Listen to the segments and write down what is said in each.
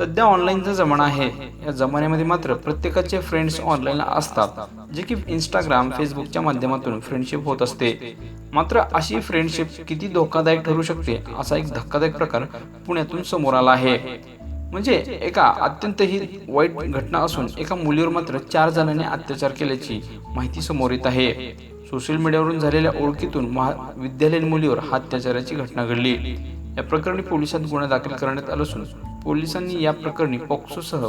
सध्या ऑनलाईनचा जमाना आहे. या जमान्यामध्ये मात्र प्रत्येकाचे फ्रेंड्स ऑनलाईन असतात. जे की इंस्टाग्राम फेसबुकच्या माध्यमातून फ्रेंडशिप होत असते. मात्र अशी फ्रेंडशिप किती धोकादायक ठरू शकते असा एक धक्कादायक प्रकार पुण्यातून समोर आला आहे. म्हणजे एका अत्यंत ही वाईट घटना असून एका मुलीवर मात्र चार जणांनी अत्याचार केल्याची माहिती समोर येत आहे. सोशल मीडियावरून झालेल्या ओळखीतून महाविद्यालयीन मुलीवर अत्याचाराची घटना घडली. या प्रकरणी पोलिसांत गुन्हा दाखल करण्यात आला असून पोलिसांनी या प्रकरणी पॉक्सोसह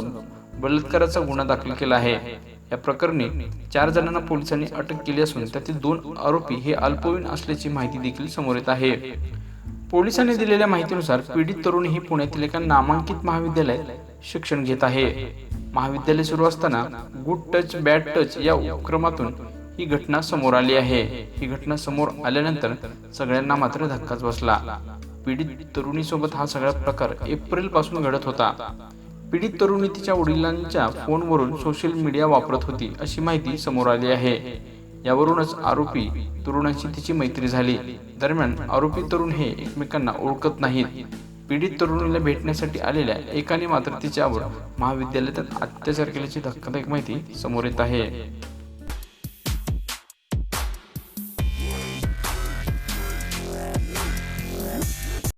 बलात्काराचा गुन्हा दाखल केला आहे. या प्रकरणी चार जणांना पोलिसांनी अटक केली असून त्यातील दोन आरोपी हे अल्पवयीन असल्याची माहिती देखील समोर येत आहे. पोलिसांनी दिलेल्या माहितीनुसार पीडित तरुणी ही पुण्यातील एका नामांकित महाविद्यालयात शिक्षण घेत आहे. महाविद्यालय सुरू असताना गुड टच बॅड टच या उपक्रमातून ही घटना समोर आली आहे. ही घटना समोर आल्यानंतर सगळ्यांना मात्र धक्काच बसला. पीडित तरुणीसोबत हा सगळा प्रकार एप्रिलपासून घडत होता. पीडित तरुणी तिच्या वडिलांच्या फोनवरून सोशल मीडिया वापरत होती अशी माहिती समोर आली आहे. यावरूनच आरोपी तरुणाची तिची मैत्री झाली. दरम्यान आरोपी तरुण हे एकमेकांना ओळखत नाहीत. पीडित तरुणीला भेटण्यासाठी आलेल्या एकाने मात्र तिच्यावर महाविद्यालयात अत्याचार केल्याची धक्कादायक माहिती समोर येत आहे.